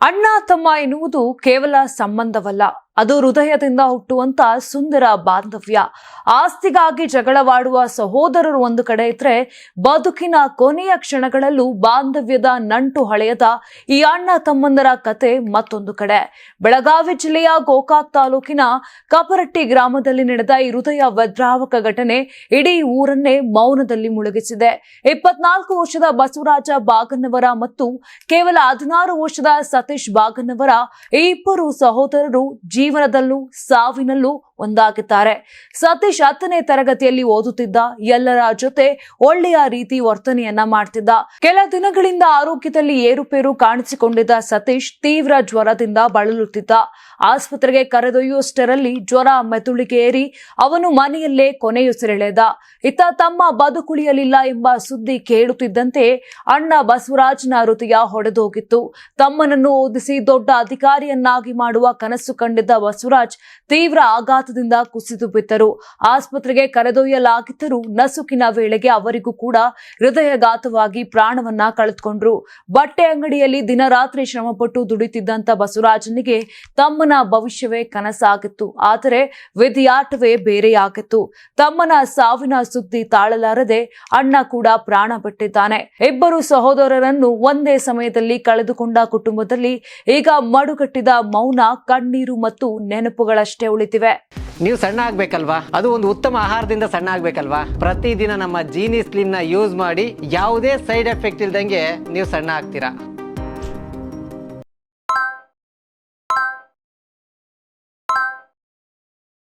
ಅಣ್ಣ ತಮ್ಮ ಎನ್ನುವುದು ಕೇವಲ ಸಂಬಂಧವಲ್ಲ. ಅದು ಹೃದಯದಿಂದ ಹುಟ್ಟುವಂತ ಸುಂದರ ಬಾಂಧವ್ಯ. ಆಸ್ತಿಗಾಗಿ ಜಗಳವಾಡುವ ಸಹೋದರರು ಒಂದು ಕಡೆ ಇದ್ರೆ ಬದುಕಿನ ಕೊನೆಯ ಕ್ಷಣಗಳಲ್ಲೂ ಬಾಂಧವ್ಯದ ನಂಟು ಹಳೆಯದ ಈ ಅಣ್ಣ ತಮ್ಮಂದರ ಕತೆ ಮತ್ತೊಂದು ಕಡೆ. ಬೆಳಗಾವಿ ಜಿಲ್ಲೆಯ ಗೋಕಾಕ್ ತಾಲೂಕಿನ ಕಪರಟ್ಟಿ ಗ್ರಾಮದಲ್ಲಿ ನಡೆದ ಈ ಹೃದಯ ವದ್ರಾವಕ ಘಟನೆ ಇಡೀ ಊರನ್ನೇ ಮೌನದಲ್ಲಿ ಮುಳುಗಿಸಿದೆ. ಇಪ್ಪತ್ನಾಲ್ಕು ವರ್ಷದ ಬಸವರಾಜ ಬಾಗನ್ನವರ ಮತ್ತು ಕೇವಲ ಹದಿನಾರು ವರ್ಷದ ಸತೀಶ್ ಬಾಗನ್ನವರ ಈ ಇಬ್ಬರು ಸಹೋದರರು ಜೀವನದಲ್ಲೂ ಸಾವಿನಲ್ಲೂ ಒಂದಾಗಿದ್ದಾರೆ. ಸತೀಶ್ ಹತ್ತನೇ ತರಗತಿಯಲ್ಲಿ ಓದುತ್ತಿದ್ದ ಎಲ್ಲರ ಜೊತೆ ಒಳ್ಳೆಯ ರೀತಿ ವರ್ತನೆಯನ್ನ ಮಾಡ್ತಿದ್ದ. ಕೆಲ ದಿನಗಳಿಂದ ಆರೋಗ್ಯದಲ್ಲಿ ಏರುಪೇರು ಕಾಣಿಸಿಕೊಂಡಿದ್ದ ಸತೀಶ್ ತೀವ್ರ ಜ್ವರದಿಂದ ಬಳಲುತ್ತಿದ್ದ. ಆಸ್ಪತ್ರೆಗೆ ಕರೆದೊಯ್ಯುವಷ್ಟರಲ್ಲಿ ಜ್ವರ ಮೆತುಳಿಕೆ ಏರಿ ಅವನು ಮನೆಯಲ್ಲೇ ಕೊನೆಯುಸಿರೆಳೆದ ಇತ್ತ ತಮ್ಮ ಬದುಕುಳಿಯಲಿಲ್ಲ ಎಂಬ ಸುದ್ದಿ ಕೇಳುತ್ತಿದ್ದಂತೆ ಅಣ್ಣ ಬಸವರಾಜ್ನ ಹೃದಯ ಹೊಡೆದೋಗಿತ್ತು. ತಮ್ಮನನ್ನು ಓದಿಸಿ ದೊಡ್ಡ ಅಧಿಕಾರಿಯನ್ನಾಗಿ ಮಾಡುವ ಕನಸು ಕಂಡಿದ್ದ ಬಸವರಾಜ್ ತೀವ್ರ ಆಘಾತದಿಂದ ಕುಸಿದು ಬಿದ್ದರು. ಆಸ್ಪತ್ರೆಗೆ ಕರೆದೊಯ್ಯಲಾಗಿದ್ದರೂ ನಸುಕಿನ ವೇಳೆಗೆ ಅವರಿಗೂ ಕೂಡ ಹೃದಯಘಾತವಾಗಿ ಪ್ರಾಣವನ್ನ ಕಳೆದುಕೊಂಡ್ರು. ಬಟ್ಟೆ ಅಂಗಡಿಯಲ್ಲಿ ದಿನರಾತ್ರಿ ಶ್ರಮಪಟ್ಟು ದುಡಿತಿದ್ದಂತ ಬಸವರಾಜನಿಗೆ ತಮ್ಮನ ಭವಿಷ್ಯವೇ ಕನಸಾಗಿತ್ತು, ಆದರೆ ವಿಧಿಯಾಟವೇ ಬೇರೆಯಾಗಿತ್ತು. ತಮ್ಮನ ಸಾವಿನ ಸುದ್ದಿ ತಾಳಲಾರದೆ ಅಣ್ಣ ಕೂಡ ಪ್ರಾಣ ಬಿಟ್ಟಿದ್ದಾನೆ. ಇಬ್ಬರು ಸಹೋದರರನ್ನು ಒಂದೇ ಸಮಯದಲ್ಲಿ ಕಳೆದುಕೊಂಡ ಕುಟುಂಬದಲ್ಲಿ ಈಗ ಮಡುಗಟ್ಟಿದ ಮೌನ, ಕಣ್ಣೀರು ಮತ್ತು ನೆನಪುಗಳಷ್ಟೇ ಉಳಿತಿವೆ. ನೀವು ಸಣ್ಣ ಆಗ್ಬೇಕಲ್ವಾ? ಅದು ಒಂದು ಉತ್ತಮ ಆಹಾರದಿಂದ ಸಣ್ಣ ಆಗ್ಬೇಕಲ್ವಾ? ಪ್ರತಿದಿನ ನಮ್ಮ ಜೀನಿ ಸ್ಲಿಮ್ನ ಯೂಸ್ ಮಾಡಿ ಯಾವುದೇ ಸೈಡ್ ಎಫೆಕ್ಟ್ ಇಲ್ದಂಗೆ ನೀವು ಸಣ್ಣ ಆಗ್ತೀರಾ?